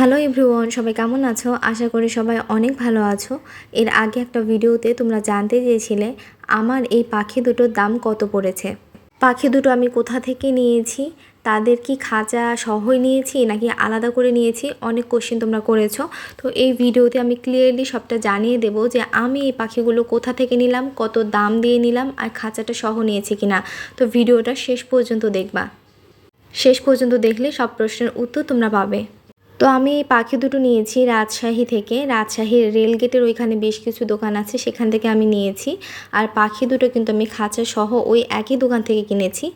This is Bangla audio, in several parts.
হ্যালো এভরিওয়ান, সবাই কেমন আছো? আশা করি সবাই অনেক ভালো আছো। এর আগে একটা ভিডিওতে তোমরা জানতে চেয়েছিলে আমার এই পাখি দুটোর দাম কত পড়েছে। পাখি দুটো আমি কোথা থেকে নিয়েছি? তাদের কি খাঁচা সহই নিয়েছি নাকি আলাদা করে নিয়েছি? অনেক কোশ্চেন তোমরা করেছ। তো এই ভিডিওতে আমি ক্লিয়ারলি সবটা জানিয়ে দেব যে আমি এই পাখিগুলো কোথা থেকে নিলাম, কত দাম দিয়ে নিলাম আর খাঁচাটা সহ নিয়েছি কিনা। তো ভিডিওটা শেষ পর্যন্ত দেখবা। শেষ পর্যন্ত দেখলে সব প্রশ্নের উত্তর তোমরা পাবে। তো আমি এই পাখি দুটো নিয়েছি রাজশাহী থেকে। রাজশাহীর রেলগেটের ওইখানে বেশ কিছু দোকান আছে, সেখান থেকে আমি নিয়েছি। আর পাখি দুটো কিন্তু আমি খাঁচা সহ ওই একই দোকান থেকে কিনেছি।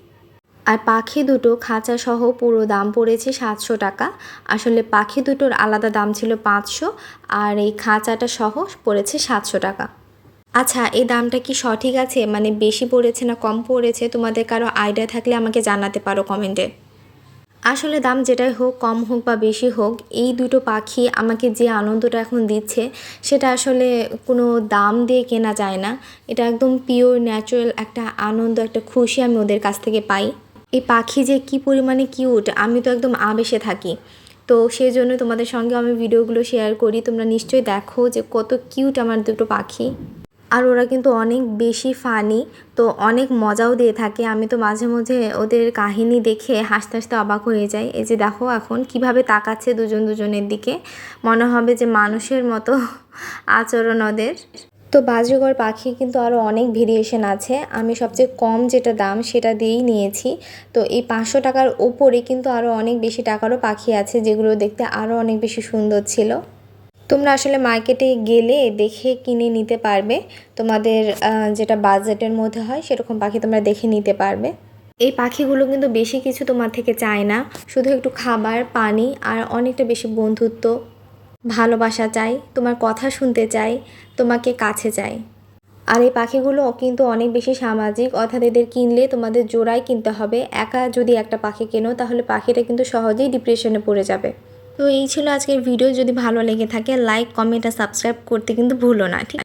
আর পাখি দুটো খাঁচা সহ পুরো দাম পড়েছে সাতশো টাকা। আসলে পাখি দুটোর আলাদা দাম ছিল পাঁচশো, আর এই খাঁচাটা সহ পড়েছে সাতশো টাকা। আচ্ছা এই দামটা কি সঠিক আছে? মানে বেশি পড়েছে না কম পড়েছে? তোমাদের কারও আইডিয়া থাকলে আমাকে জানাতে পারো কমেন্টে আসলে দাম যেটাই হোক, কম হোক বা বেশি হোক, এই দুটো পাখি আমাকে যে আনন্দটা এখন দিচ্ছে, সেটা আসলে কোনো দাম দিয়ে কেনা যায় না। এটা একদম পিওর ন্যাচারাল একটা আনন্দ, একটা খুশি আমি ওদের কাছ থেকে পাই। এই পাখি যে কি পরিমাণে কিউট আমি তো একদম আবেশে থাকি। তো সেই জন্য তোমাদের সঙ্গে আমি ভিডিওগুলো শেয়ার করি, তোমরা নিশ্চয়ই দেখো যে কত কিউট আমার দুটো পাখি। আর ওরা কিন্তু অনেক বেশি ফানি তো অনেক মজাও দিয়ে থাকে। আমি তো মাঝে মধ্যে ওদের কাহিনী দেখে হাসতে হাসতে অবাক হয়ে যাই। এই যে দেখো এখন কীভাবে তাকাচ্ছে দুজন দুজনের দিকে। মনে হবে যে মানুষের মতো আচরণ ওদের। তো বাজুগর পাখি কিন্তু আরও অনেক ভেরিয়েশন আছে। আমি সবচেয়ে কম যেটা দাম সেটা দিয়েই নিয়েছি। তো এই পাঁচশো টাকার ওপরে কিন্তু আরও অনেক বেশি টাকারও পাখি আছে, যেগুলো দেখতে আরও অনেক বেশি সুন্দর ছিল। তোমরা আসলে মার্কেটে গেলে দেখে কিনে নিতে পারবে। তোমাদের যেটা বাজেটের মধ্যে হয় সেরকম পাখি তোমরা দেখে নিতে পারবে। এই পাখিগুলো কিন্তু বেশি কিছু তোমার থেকে চায় না। শুধু একটু খাবার, পানি আর অনেকটা বেশি বন্ধুত্ব, ভালোবাসা চাই, তোমার কথা শুনতে চাই, তোমাকে কাছে চাই। আর এই পাখিগুলো কিন্তু অনেক বেশি সামাজিক, অর্থাৎ এদের কিনলে তোমাদের জোড়ায় কিনতে হবে। একা যদি একটা পাখি কেনো তাহলে পাখিটা কিন্তু সহজেই ডিপ্রেশনে পড়ে যাবে। তো এই ছিল আজকের ভিডিও। যদি ভালো লেগে থাকে লাইক কমেন্ট আর সাবস্ক্রাইব করতে কিন্তু ভুলো না, ঠিক